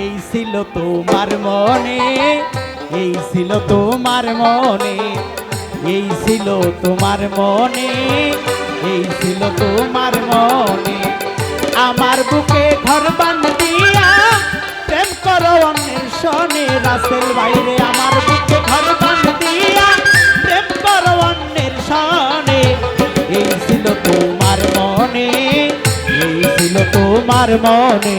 এই ছিল তোমার মনে, এই ছিল তোমার মনে, এই ছিল তোমার মনে, এই ছিল তোমার মনে। আমার বুকে ঘর বান্ধিয়া, প্রেম করো সনে রাসেল বাইরে আমার বুকে ঘর বান্ধিয়া, প্রেম করো সনে এই ছিল তোমার মনে, এই ছিল তোমার মনে।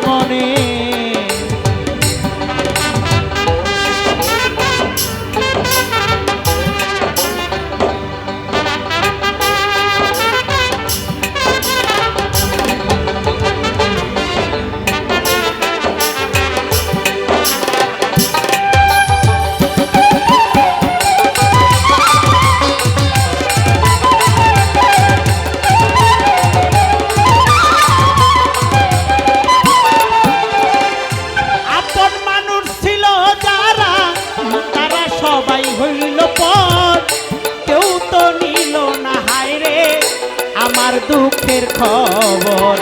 আমার দুঃখের খবর।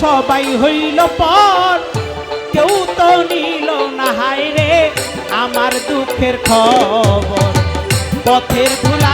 সবাই হইল পর। কেউ তো নিল না, হায় রে, আমার দুঃখের খবর। পথের ধুলার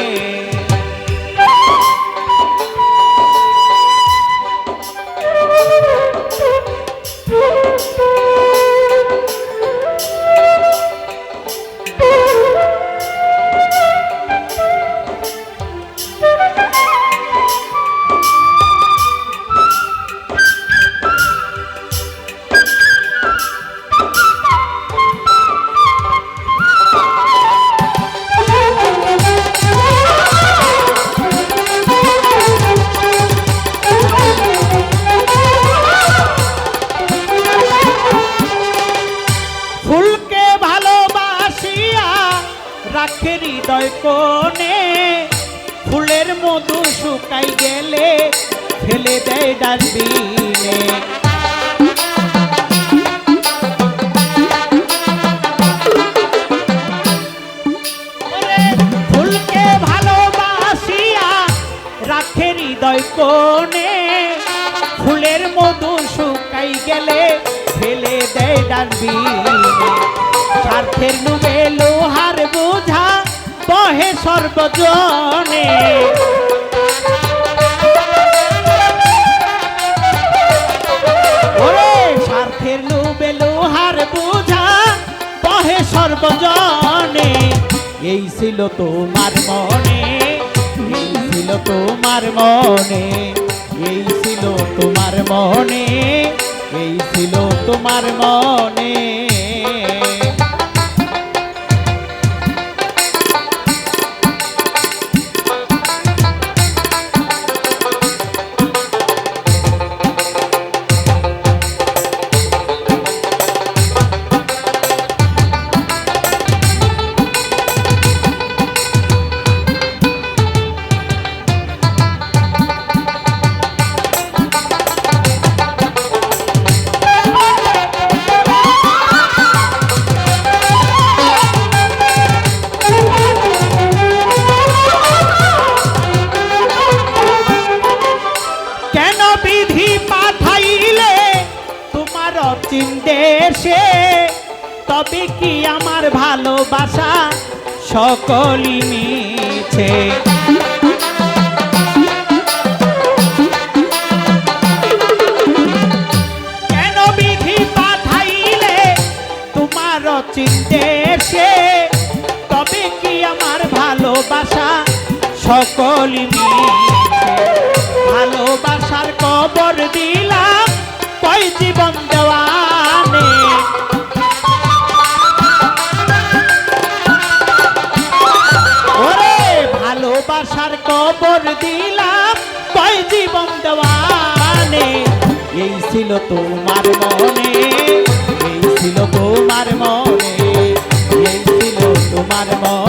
রাখে হৃদয় কোণে, ফুলের মধু শুকাই গেলে ফেলে দেয় ডাস্টবিনে। ফুলকে ভালোবাসিয়া রাখে হৃদয় কোণে, ফুলের মধু শুকাই গেলে ফেলে দেয় ডানবিনে স্বার্থের নুবে লোহার বহে সর্বজনে স্বার্থের নুবে লোহার বোঝা, বহে সর্বজনে এই ছিল তোমার মনে, এই ছিল তোমার মনে, এই ছিল তোমার মনে, এই ছিল তোমার মনে। দেশে তবে কি আমার ভালোবাসা সকলি মিছে? কেন বিধি পাঠাইলে তোমার চিন্তেছে তবে কি আমার ভালোবাসা সকলি মিছে? ভালোবাসার কবর দিলাম কবর দিলাম কয় জীবন দেওয়ানে এই ছিল তোমার মনে, এই ছিল তোমার মনে, এই ছিল তোমার মনে।